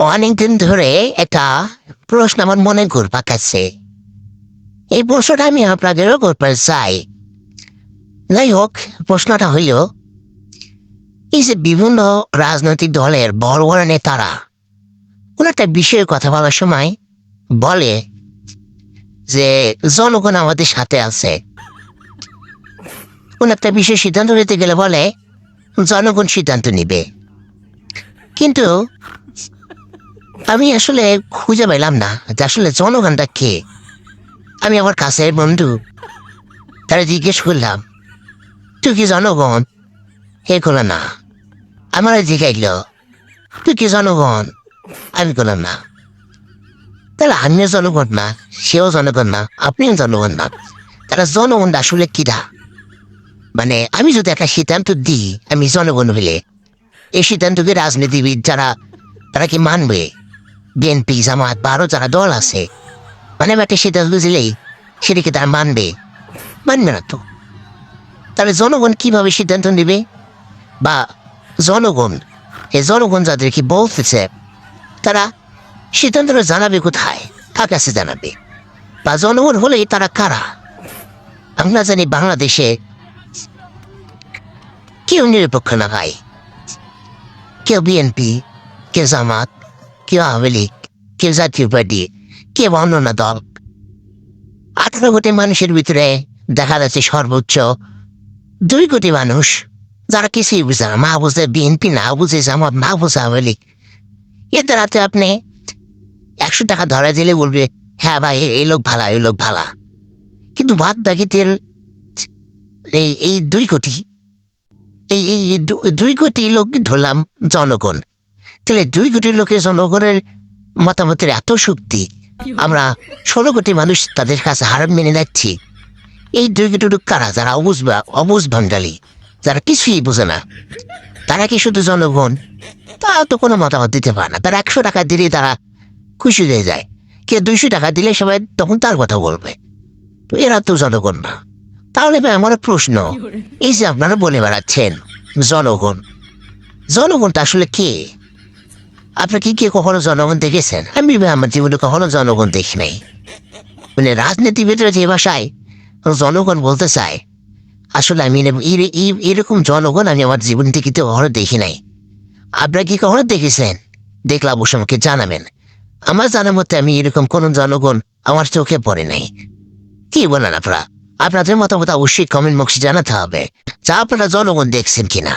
অনেকদিন ধরে একটা প্রশ্ন আমার মনে ঘুরপাক খাচ্ছে এই প্রশ্নটা আমি আপনাদেরও করতে চাই। যাই হোক, প্রশ্নটা হইল, এই যে বিভিন্ন রাজনৈতিক দলের বড় বড় নেতারা কোন একটা বিষয়ে কথা বলার সময় বলে যে জনগণ আমাদের সাথে আছে। কোন একটা বিষয়ে সিদ্ধান্ত নিতে গেলে বলে, জনগণ সিদ্ধান্ত নিবে। কিন্তু আমি আসলে খুঁজে পেলাম না যে আসলে জনগণটা কে। আমি আমার কাছের বন্ধু, তারা জিজ্ঞেস করলাম, তুই কি জনগণ? হে করলাম না, আমার জিজ্ঞাইল তুই কি জনগণ? আমি করলাম না। তাহলে আমিও জনগণ না, সেও জনগণ না, আপনিও জনগণ না। তারা জনগণ আসলে কিরা? মানে আমি যদি একটা সিদ্ধান্ত দিই, আমি জনগণ হইলে, এই সিদ্ধান্তকে রাজনীতিবিদ যারা, তারা কি মানবে? বিএনপি জামাত বা আরও যারা দল আছে মানে একটা সিদ্ধান্ত দিলেই সেটাকে তারা মানবে। মানবে না তো। তাহলে জনগণ কীভাবে সিদ্ধান্ত নেবে? বা জনগণ, এই জনগণ যাদেরকে বলতেছে, তারা সিদ্ধান্তটা জানাবে কোথায়? কার কাছে জানাবে। বা জনগণ হলেই তারা কারা? আমরা জানি বাংলাদেশে কেউ নিরপেক্ষ না ভাই। কেউ বিএনপি কেউ জামাত কেউ আওয়ামী লীগ কেউ জাতীয় পার্টি? কেউ অন্যান্য দল? আঠারো কোটি মানুষের ভিতরে দেখা যাচ্ছে সর্বোচ্চ দুই কোটি মানুষ, যারা কিছুই বুঝে না। মা বুঝে, বিএনপি না বুঝে, জামাত না বুঝে আওয়ামী লীগ এদের হাতে আপনি একশো টাকা ধরা দিলে বলবে হ্যাঁ ভাই এই লোক ভালা এই লোক ভালা। কিন্তু বাদ বাকিদের এই এই দুই কোটি, এই এই দুই কোটি লোক ধরলাম জনগণ। তাহলে দুই কোটি লোকের জনগণের মতামতের এত শক্তি, আমরা ষোলো কোটি মানুষ তাদের কাছে হার মেনে যাচ্ছি এই দুই কোটি লোক কারা? যারা অবুজ বা অবুজ বাঙালি, যারা কিছুই বোঝে না। তারা কি শুধু জনগণ? তা তো কোনো মতামত দিতে পারে না। তারা একশো টাকা দিলে তারা খুশি হয়ে যায়। কে দুইশো টাকা দিলে সবাই তখন তার কথা বলবে। তো এরা তো জনগণ না। তাহলে ভাই, আমার প্রশ্ন, এই যে আপনারা বলে বেড়াচ্ছেন জনগণ, জনগণটা আসলে কে? আপনি কি কখনো জনগণ দেখেছেন? আমি আমার জীবনে কখনো জনগণ দেখি নাই মানে রাজনীতিবিদরা যে ভাষায় জনগণ বলতে চায়, আসলে আমি এরকম জনগণ আমি আমার জীবন থেকে কখনো দেখি নাই। আপনারা কি কখনো দেখেছেন? দেখলে অবশ্যই আমাকে জানাবেন। আমার জানার মতে আমি এরকম কোন জনগণ আমার চোখে পড়ে নাই। কি বলেন আপনারা? আপনাদের মতামত অবশ্যই কমেন্ট বক্সে জানাতে হবে। যা আপনারা জনগণ দেখছেন কিনা।